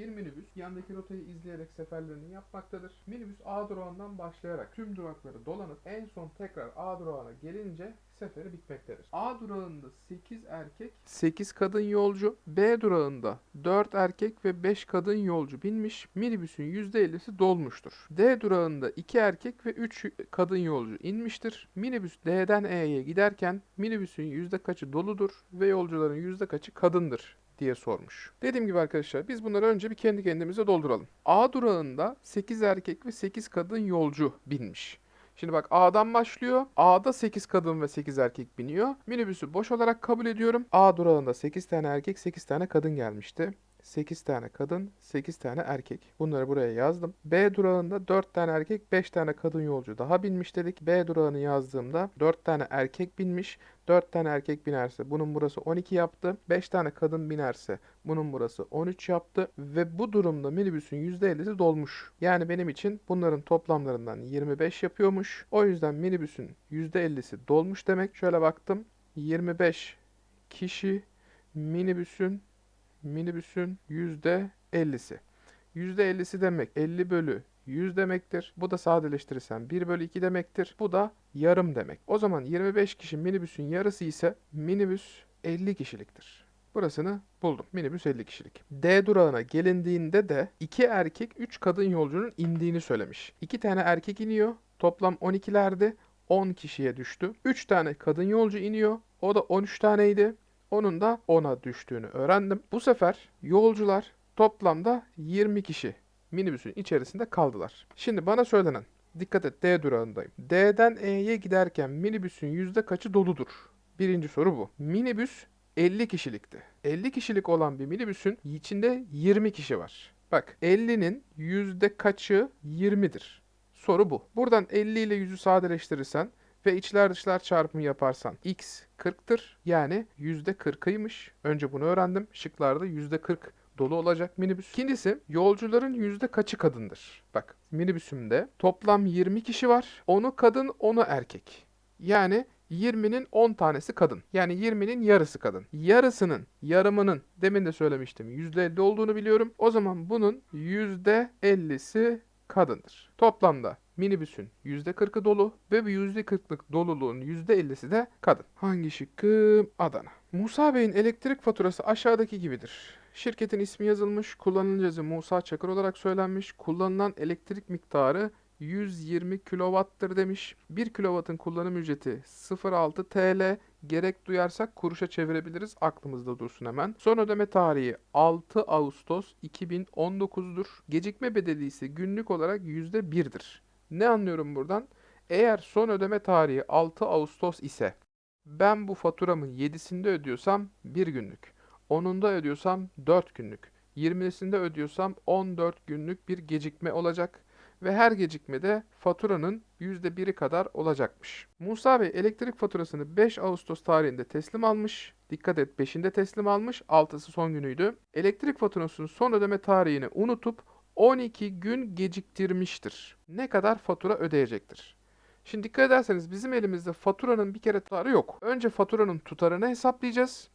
Bir minibüs yandaki rotayı izleyerek seferlerini yapmaktadır. Minibüs A durağından başlayarak tüm durakları dolanıp en son tekrar A durağına gelince seferi bitmektedir. A durağında 8 erkek, 8 kadın yolcu, B durağında 4 erkek ve 5 kadın yolcu binmiş. Minibüsün %50'si dolmuştur. D durağında 2 erkek ve 3 kadın yolcu inmiştir. Minibüs D'den E'ye giderken minibüsün yüzde kaçı doludur ve yolcuların yüzde kaçı kadındır diye sormuş. Dediğim gibi arkadaşlar biz bunları önce bir kendi kendimize dolduralım. A durağında 8 erkek ve 8 kadın yolcu binmiş. Şimdi bak A'dan başlıyor. A'da 8 kadın ve 8 erkek biniyor. Minibüsü boş olarak kabul ediyorum. A durağında 8 tane erkek, 8 tane kadın gelmişti. 8 tane kadın, 8 tane erkek. Bunları buraya yazdım. B durağında 4 tane erkek, 5 tane kadın yolcu daha binmiş dedik. B durağını yazdığımda 4 tane erkek binmiş. 4 tane erkek binerse bunun burası 12 yaptı. 5 tane kadın binerse bunun burası 13 yaptı. Ve bu durumda minibüsün %50'si dolmuş. Yani benim için bunların toplamlarından 25 yapıyormuş. O yüzden minibüsün %50'si dolmuş demek. Şöyle baktım. 25 kişi minibüsün minibüsün %50'si. %50'si demek 50 bölü 100 demektir. Bu da sadeleştirirsen 1 bölü 2 demektir. Bu da yarım demek. O zaman 25 kişi minibüsün yarısı ise minibüs 50 kişiliktir. Burasını buldum. Minibüs 50 kişilik. D durağına gelindiğinde de 2 erkek 3 kadın yolcunun indiğini söylemiş. 2 tane erkek iniyor. Toplam 12'lerdi. 10 kişiye düştü. 3 tane kadın yolcu iniyor. O da 13 taneydi. Onun da 10'a düştüğünü öğrendim. Bu sefer yolcular toplamda 20 kişi minibüsün içerisinde kaldılar. Şimdi bana söylenen, dikkat et D durağındayım. D'den E'ye giderken minibüsün yüzde kaçı doludur? Birinci soru bu. Minibüs 50 kişilikti. 50 kişilik olan bir minibüsün içinde 20 kişi var. Bak 50'nin yüzde kaçı 20'dir? Soru bu. Buradan 50 ile 100'ü sadeleştirirsen ve içler dışlar çarpımı yaparsan x 40'tır. Yani %40'ıymış. Önce bunu öğrendim. Şıklarda %40 dolu olacak minibüs. İkincisi yolcuların yüzde kaçı kadındır? Bak minibüsümde toplam 20 kişi var. 10'u kadın 10'u erkek. Yani 20'nin 10 tanesi kadın. Yani 20'nin yarısı kadın. Yarısının, yarımının demin de söylemiştim %50 olduğunu biliyorum. O zaman bunun %50'si kadındır. Toplamda minibüsün %40'ı dolu ve bu %40'lık doluluğun %50'si de kadın. Hangi şıkkı? Adana. Musa Bey'in elektrik faturası aşağıdaki gibidir. Şirketin ismi yazılmış, kullanıcı adı Musa Çakır olarak söylenmiş, kullanılan elektrik miktarı 120 kW'tır demiş. 1 kW'ın kullanım ücreti 0.6 TL. Gerek duyarsak kuruşa çevirebiliriz. Aklımızda dursun hemen. Son ödeme tarihi 6 Ağustos 2019'dur. Gecikme bedeli ise günlük olarak %1'dir. Ne anlıyorum buradan? Eğer son ödeme tarihi 6 Ağustos ise ben bu faturamı 7'sinde ödüyorsam 1 günlük. 10'unda ödüyorsam 4 günlük. 20'sinde ödüyorsam 14 günlük bir gecikme olacak ve her gecikmede faturanın %1'i kadar olacakmış. Musa Bey elektrik faturasını 5 Ağustos tarihinde teslim almış. Dikkat et 5'inde teslim almış, 6'sı son günüydü. Elektrik faturasının son ödeme tarihini unutup 12 gün geciktirmiştir. Ne kadar fatura ödeyecektir? Şimdi dikkat ederseniz bizim elimizde faturanın bir kere tutarı yok. Önce faturanın tutarını hesaplayacağız.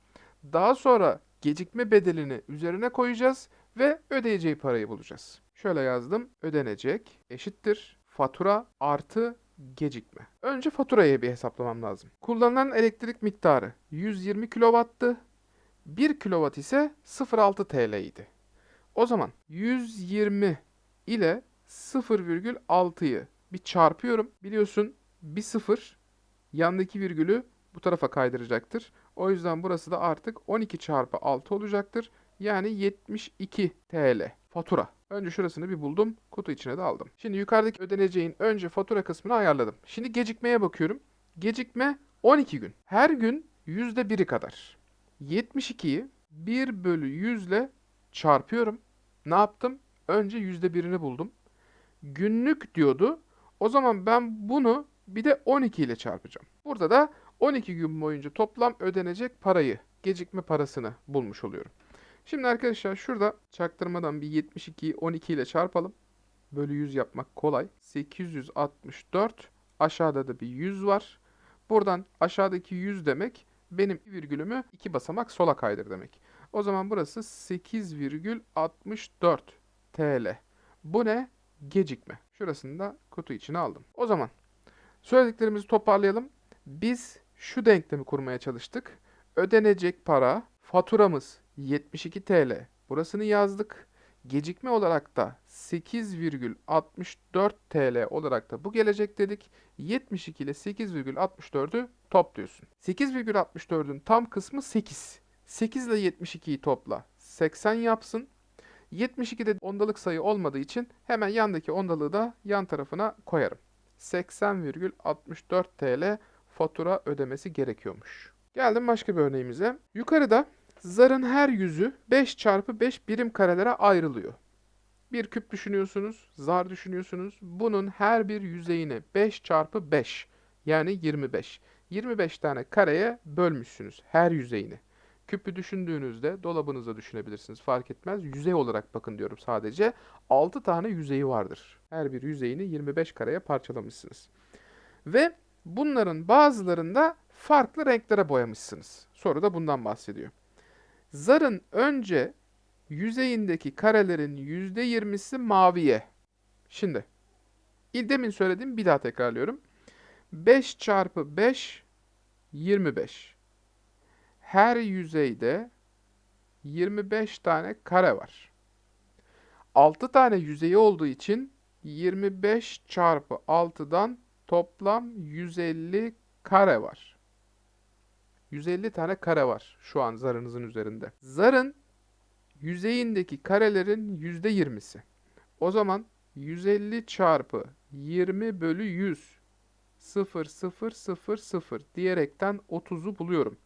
Daha sonra gecikme bedelini üzerine koyacağız ve ödeyeceği parayı bulacağız. Şöyle yazdım. Ödenecek eşittir fatura artı gecikme. Önce faturayı bir hesaplamam lazım. Kullanılan elektrik miktarı 120 kW'tı. 1 kW ise 0.6 TL idi. O zaman 120 ile 0,6'yı bir çarpıyorum. Biliyorsun bir sıfır yandaki virgülü bu tarafa kaydıracaktır. O yüzden burası da artık 12 çarpı 6 olacaktır. Yani 72 TL fatura. Önce şurasını bir buldum. Kutu içine de aldım. Şimdi yukarıdaki ödeneceğin önce fatura kısmını ayarladım. Şimdi gecikmeye bakıyorum. Gecikme 12 gün. Her gün %1'i kadar. 72'yi 1 bölü 100 ile çarpıyorum. Ne yaptım? Önce %1'ini buldum. Günlük diyordu. O zaman ben bunu bir de 12 ile çarpacağım. Burada da 12 gün boyunca toplam ödenecek parayı, gecikme parasını bulmuş oluyorum. Şimdi arkadaşlar şurada çaktırmadan bir 72'yi 12 ile çarpalım. Bölü 100 yapmak kolay. 864. Aşağıda da bir 100 var. Buradan aşağıdaki 100 demek benim virgülümü iki basamak sola kaydır demek. O zaman burası 8,64 TL. Bu ne? Gecikme. Şurasını da kutu içine aldım. O zaman söylediklerimizi toparlayalım. Biz şu denklemi kurmaya çalıştık. Ödenecek para, faturamız 72 TL. Burasını yazdık. Gecikme olarak da 8,64 TL olarak da bu gelecek dedik. 72 ile 8,64'ü topluyorsun. 8,64'ün tam kısmı 8. 8 ile 72'yi topla. 80 yapsın. 72'de ondalık sayı olmadığı için hemen yandaki ondalığı da yan tarafına koyarım. 80,64 TL fatura ödemesi gerekiyormuş. Geldim başka bir örneğimize. Yukarıda zarın her yüzü 5 çarpı 5 birim karelere ayrılıyor. Bir küp düşünüyorsunuz, zar düşünüyorsunuz. Bunun her bir yüzeyini 5 çarpı 5 yani 25. 25 tane kareye bölmüşsünüz her yüzeyini. Küpü düşündüğünüzde dolabınıza düşünebilirsiniz fark etmez. Yüzey olarak bakın diyorum sadece. 6 tane yüzeyi vardır. Her bir yüzeyini 25 kareye parçalamışsınız. Ve bunların bazılarında farklı renklere boyamışsınız. Soru da bundan bahsediyor. Zarın önce yüzeyindeki karelerin %20'si maviye. Şimdi demin söylediğim bir daha tekrarlıyorum. 5 çarpı 5 25. Her yüzeyde 25 tane kare var. 6 tane yüzeyi olduğu için 25 çarpı 6'dan toplam 150 kare var. 150 tane kare var şu an zarınızın üzerinde. Zarın yüzeyindeki karelerin %20'si. O zaman 150 çarpı 20 bölü 100 0 0 0 0 diyerekten 30'u buluyorum.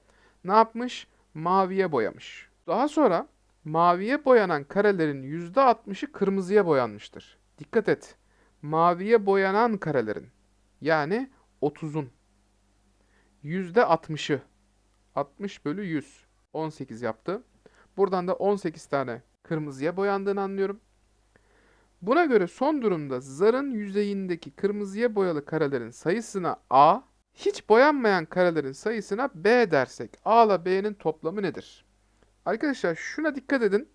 Ne yapmış? Maviye boyamış. Daha sonra maviye boyanan karelerin %60'ı kırmızıya boyanmıştır. Dikkat et. Maviye boyanan karelerin yani 30'un %60'ı 60 bölü 100 18 yaptı. Buradan da 18 tane kırmızıya boyandığını anlıyorum. Buna göre son durumda zarın yüzeyindeki kırmızıya boyalı karelerin sayısına A, hiç boyanmayan karelerin sayısına B dersek A ile B'nin toplamı nedir? Arkadaşlar şuna dikkat edin.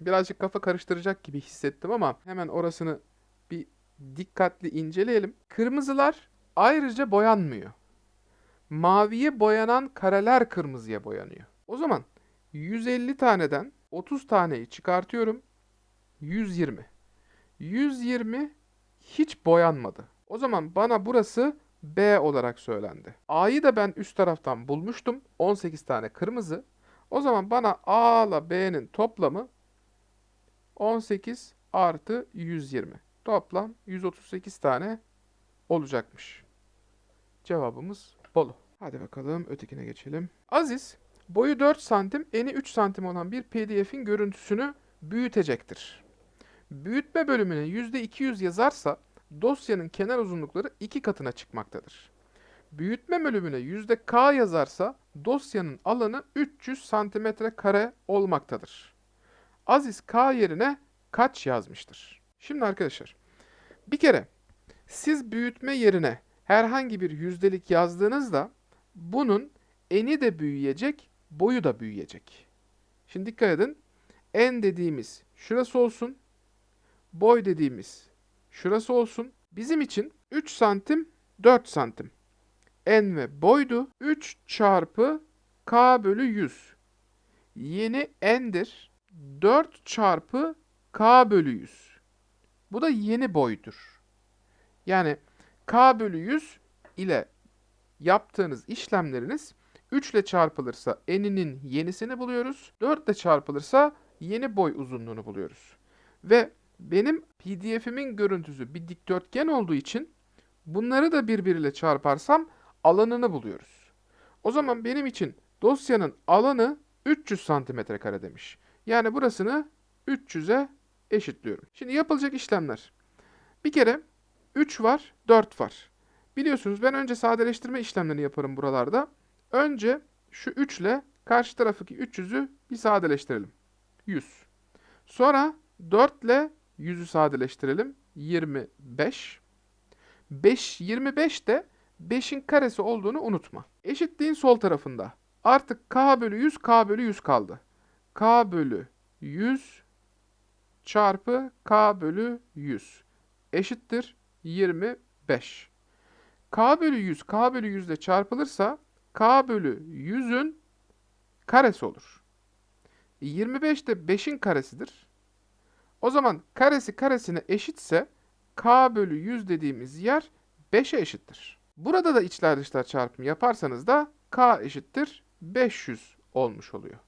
Birazcık kafa karıştıracak gibi hissettim ama hemen orasını bir dikkatli inceleyelim. Kırmızılar ayrıca boyanmıyor. Maviye boyanan kareler kırmızıya boyanıyor. O zaman 150 taneden 30 taneyi çıkartıyorum. 120. 120 hiç boyanmadı. O zaman bana burası B olarak söylendi. A'yı da ben üst taraftan bulmuştum. 18 tane kırmızı. O zaman bana A ile B'nin toplamı 18 artı 120. Toplam 138 tane olacakmış. Cevabımız Bolu. Hadi bakalım ötekine geçelim. Aziz boyu 4 santim, eni 3 santim olan bir pdf'in görüntüsünü büyütecektir. Büyütme bölümüne %200 yazarsa dosyanın kenar uzunlukları 2 katına çıkmaktadır. Büyütme bölümüne %k yazarsa dosyanın alanı 300 santimetre kare olmaktadır. Aziz k yerine kaç yazmıştır? Şimdi arkadaşlar bir kere siz büyütme yerine herhangi bir yüzdelik yazdığınızda bunun eni de büyüyecek, boyu da büyüyecek. Şimdi dikkat edin. En dediğimiz şurası olsun. Boy dediğimiz şurası olsun. Bizim için 3 santim 4 santim. En ve boydu. 3 çarpı k bölü 100. Yeni endir. 4 çarpı k bölü 100. Bu da yeni boydur. Yani k bölü 100 ile yaptığınız işlemleriniz 3 ile çarpılırsa eninin yenisini buluyoruz. 4 ile çarpılırsa yeni boy uzunluğunu buluyoruz. Ve benim pdf'imin görüntüsü bir dikdörtgen olduğu için bunları da birbiriyle çarparsam alanını buluyoruz. O zaman benim için dosyanın alanı 300 santimetre kare demiş. Yani burasını 300'e eşitliyorum. Şimdi yapılacak işlemler. Bir kere 3 var, 4 var. Biliyorsunuz ben önce sadeleştirme işlemlerini yaparım buralarda. Önce şu 3 ile karşı taraftaki 300'ü bir sadeleştirelim. 100. Sonra 4 ile 100'ü sadeleştirelim. 25. 5, 25 de 5'in karesi olduğunu unutma. Eşitliğin sol tarafında. Artık k bölü 100 k bölü 100 kaldı. K bölü 100 çarpı K bölü 100 eşittir 25. K bölü 100 K bölü 100 ile çarpılırsa K bölü 100'ün karesi olur. 25 de 5'in karesidir. O zaman karesi karesine eşitse K bölü 100 dediğimiz yer 5'e eşittir. Burada da içler dışlar çarpımı yaparsanız da K eşittir 500 olmuş oluyor.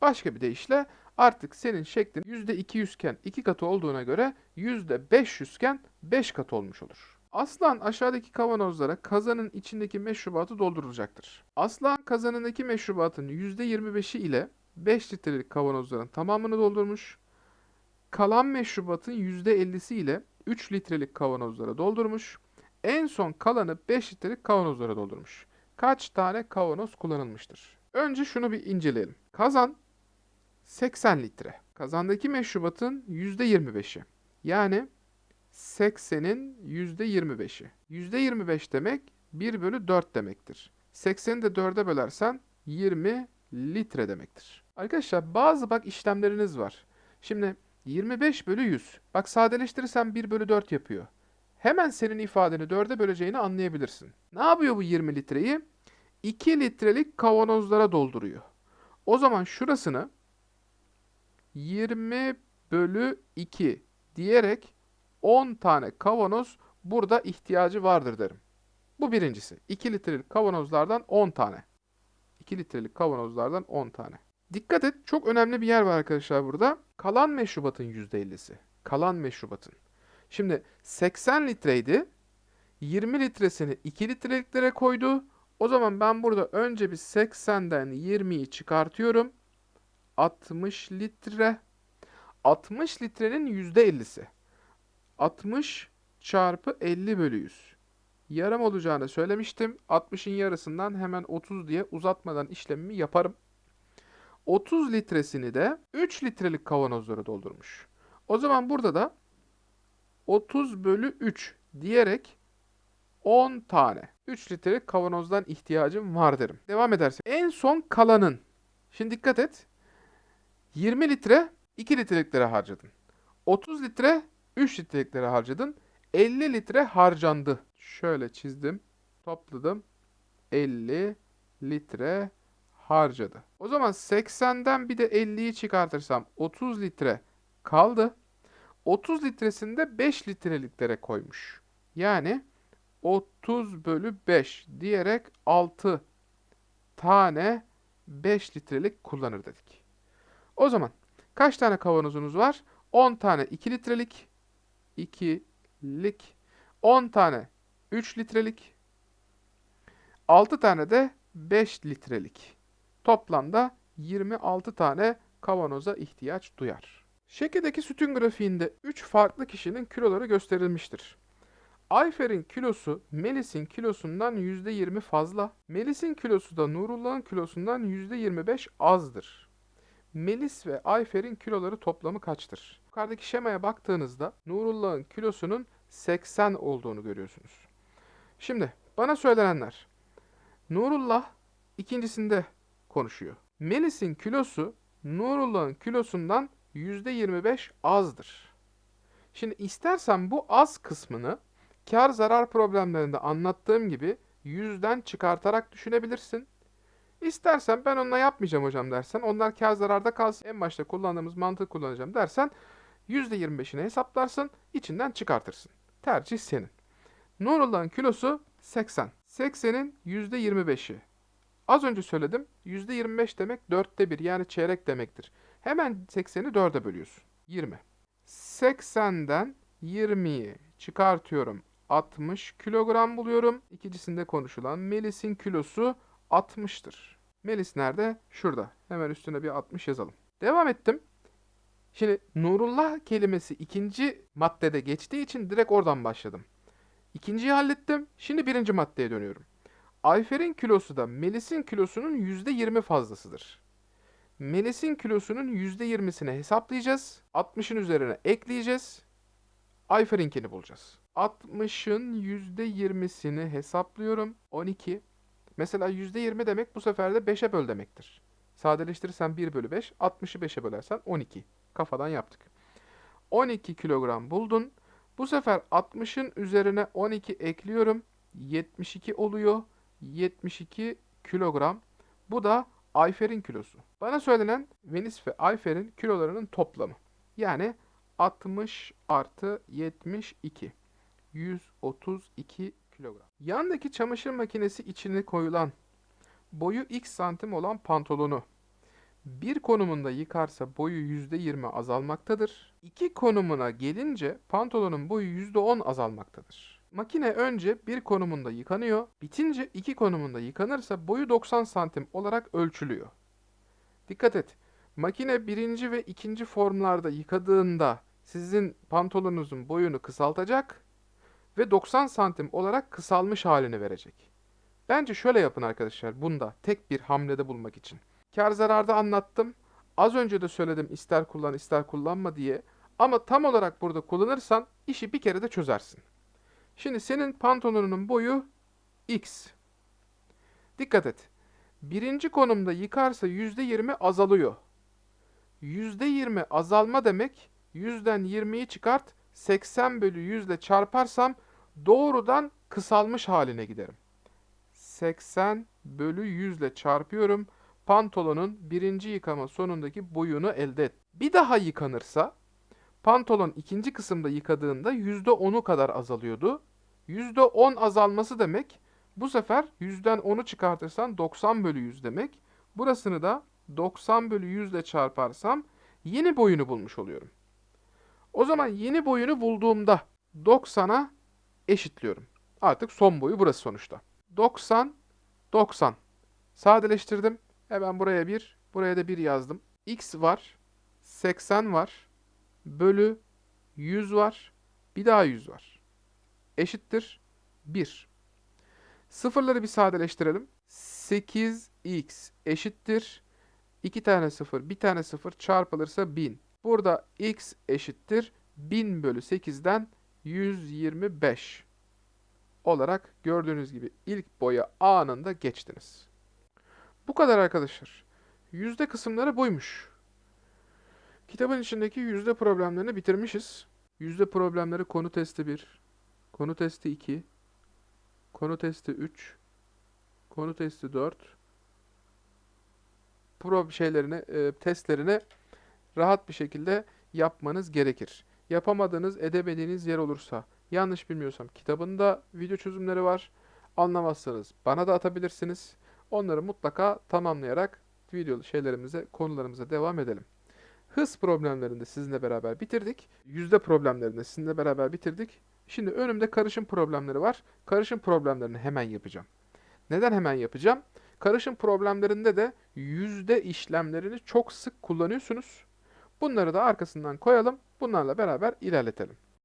Başka bir deyişle artık senin şeklin %200 iken 2 katı olduğuna göre %500 iken 5 katı olmuş olur. Aslan aşağıdaki kavanozlara kazanın içindeki meşrubatı doldurulacaktır. Aslan kazanındaki meşrubatın %25'i ile 5 litrelik kavanozların tamamını doldurmuş. Kalan meşrubatın %50'si ile 3 litrelik kavanozlara doldurmuş. En son kalanı 5 litrelik kavanozlara doldurmuş. Kaç tane kavanoz kullanılmıştır? Önce şunu bir inceleyelim. Kazan 80 litre. Kazandaki meşrubatın %25'i. Yani 80'in %25'i. %25 demek 1 bölü 4 demektir. 80'i de 4'e bölersen 20 litre demektir. Arkadaşlar bazı bak işlemleriniz var. Şimdi 25 bölü 100. Bak sadeleştirirsem 1 bölü 4 yapıyor. Hemen senin ifadeni 4'e böleceğini anlayabilirsin. Ne yapıyor bu 20 litreyi? 2 litrelik kavanozlara dolduruyor. O zaman şurasını 20 bölü 2 diyerek 10 tane kavanoz burada ihtiyacı vardır derim. Bu birincisi. 2 litrelik kavanozlardan 10 tane. 2 litrelik kavanozlardan 10 tane. Dikkat et çok önemli bir yer var arkadaşlar burada. Kalan meşrubatın %50'si. Kalan meşrubatın. Şimdi 80 litreydi. 20 litresini 2 litreliklere koydu. O zaman ben burada önce bir 80'den 20'yi çıkartıyorum. 60 litre. 60 litrenin %50'si. 60 çarpı 50 bölü 100. Yarım olacağını söylemiştim. 60'ın yarısından hemen 30 diye uzatmadan işlemimi yaparım. 30 litresini de 3 litrelik kavanozlara doldurmuş. O zaman burada da 30 bölü 3 diyerek 10 tane 3 litrelik kavanozdan ihtiyacım var derim. Devam edersek. En son kalanın. Şimdi dikkat et. 20 litre 2 litreliklere harcadın. 30 litre 3 litreliklere harcadın. 50 litre harcandı. Şöyle çizdim. Topladım. 50 litre harcadı. O zaman 80'den bir de 50'yi çıkartırsam 30 litre kaldı. 30 litresini de 5 litreliklere koymuş. Yani 30 bölü 5 diyerek 6 tane 5 litrelik kullanır dedik. O zaman kaç tane kavanozunuz var? 10 tane 2 litrelik, 2'lik, 10 tane 3 litrelik, 6 tane de 5 litrelik. Toplamda 26 tane kavanoza ihtiyaç duyar. Şekildeki sütun grafiğinde 3 farklı kişinin kiloları gösterilmiştir. Ayfer'in kilosu Melis'in kilosundan %20 fazla. Melis'in kilosu da Nurullah'ın kilosundan %25 azdır. Melis ve Ayfer'in kiloları toplamı kaçtır? Yukarıdaki şemaya baktığınızda Nurullah'ın kilosunun 80 olduğunu görüyorsunuz. Şimdi bana söylenenler. Nurullah ikincisinde konuşuyor. Melis'in kilosu Nurullah'ın kilosundan %25 azdır. Şimdi istersen bu az kısmını kar zarar problemlerinde anlattığım gibi yüzden çıkartarak düşünebilirsin. İstersen ben onunla yapmayacağım hocam dersen, onlar kar zararda kalsın, en başta kullandığımız mantığı kullanacağım dersen %25'ini hesaplarsın, içinden çıkartırsın. Tercih senin. Nurullah'ın kilosu 80. 80'in %25'i. Az önce söyledim, %25 demek dörtte bir yani çeyrek demektir. Hemen 80'i 4'e bölüyorsun. 20. 80'den 20'yi çıkartıyorum. 60 kilogram buluyorum. İkincisinde konuşulan Melis'in kilosu 60'tır. Melis nerede? Şurada. Hemen üstüne bir 60 yazalım. Devam ettim. Şimdi Nurullah kelimesi ikinci maddede geçtiği için direkt oradan başladım. İkinciyi hallettim. Şimdi birinci maddeye dönüyorum. Ayfer'in kilosu da Melis'in kilosunun %20 fazlasıdır. Melis'in kilosunun %20'sini hesaplayacağız. 60'ın üzerine ekleyeceğiz. Ayfer'inkini bulacağız. 60'ın %20'sini hesaplıyorum. 12. Mesela %20 demek bu sefer de 5'e böl demektir. Sadeleştirirsen 1 bölü 5. 60'ı 5'e bölersen 12. Kafadan yaptık. 12 kilogram buldun. Bu sefer 60'ın üzerine 12 ekliyorum. 72 oluyor. 72 kilogram. Bu da Ayfer'in kilosu. Bana söylenen Venis ve Ayfer'in kilolarının toplamı. Yani 60 artı 72. 132 kilogram. Yandaki çamaşır makinesi içine koyulan boyu x santim olan pantolonu bir konumunda yıkarsa boyu %20 azalmaktadır. İki konumuna gelince pantolonun boyu %10 azalmaktadır. Makine önce bir konumunda yıkanıyor, bitince iki konumunda yıkanırsa boyu 90 santim olarak ölçülüyor. Dikkat et, makine birinci ve ikinci formlarda yıkadığında sizin pantolonunuzun boyunu kısaltacak ve 90 santim olarak kısalmış halini verecek. Bence şöyle yapın arkadaşlar bunda tek bir hamlede bulmak için. Kar zararda anlattım. Az önce de söyledim ister kullan ister kullanma diye. Ama tam olarak burada kullanırsan işi bir kere de çözersin. Şimdi senin pantolonunun boyu X. Dikkat et. Birinci konumda yıkarsa %20 azalıyor. %20 azalma demek 100'den 20'yi çıkart 80 bölü 100 ile çarparsam doğrudan kısalmış haline giderim. 80 bölü 100 ile çarpıyorum. Pantolonun birinci yıkama sonundaki boyunu elde et. Bir daha yıkanırsa pantolon ikinci kısımda yıkadığında %10'u kadar azalıyordu. %10 azalması demek bu sefer 100'den 10'u çıkartırsan 90 bölü 100 demek. Burasını da 90 bölü 100 ile çarparsam yeni boyunu bulmuş oluyorum. O zaman yeni boyunu bulduğumda 90'a eşitliyorum. Artık son boyu burası sonuçta. 90, 90. Sadeleştirdim. Hemen buraya 1, buraya da 1 yazdım. X var, 80 var, bölü 100 var, bir daha 100 var. Eşittir 1. Sıfırları bir sadeleştirelim. 8x eşittir. 2 tane 0, bir tane 0 çarpılırsa 1000. Burada x eşittir 1000 bölü 8'den 125 olarak gördüğünüz gibi ilk boya anında geçtiniz. Bu kadar arkadaşlar. Yüzde kısımları buymuş. Kitabın içindeki yüzde problemlerini bitirmişiz. Yüzde problemleri konu testi 1, konu testi 2, konu testi 3, konu testi 4, pro şeylerini, e, testlerini rahat bir şekilde yapmanız gerekir. Yapamadığınız, edemediğiniz yer olursa, yanlış bilmiyorsam kitabında video çözümleri var. Anlamazsanız bana da atabilirsiniz. Onları mutlaka tamamlayarak video şeylerimize, konularımıza devam edelim. Hız problemlerini de sizinle beraber bitirdik. Yüzde problemlerini de sizinle beraber bitirdik. Şimdi önümde karışım problemleri var. Karışım problemlerini hemen yapacağım. Neden hemen yapacağım? Karışım problemlerinde de yüzde işlemlerini çok sık kullanıyorsunuz. Bunları da arkasından koyalım. Bunlarla beraber ilerletelim.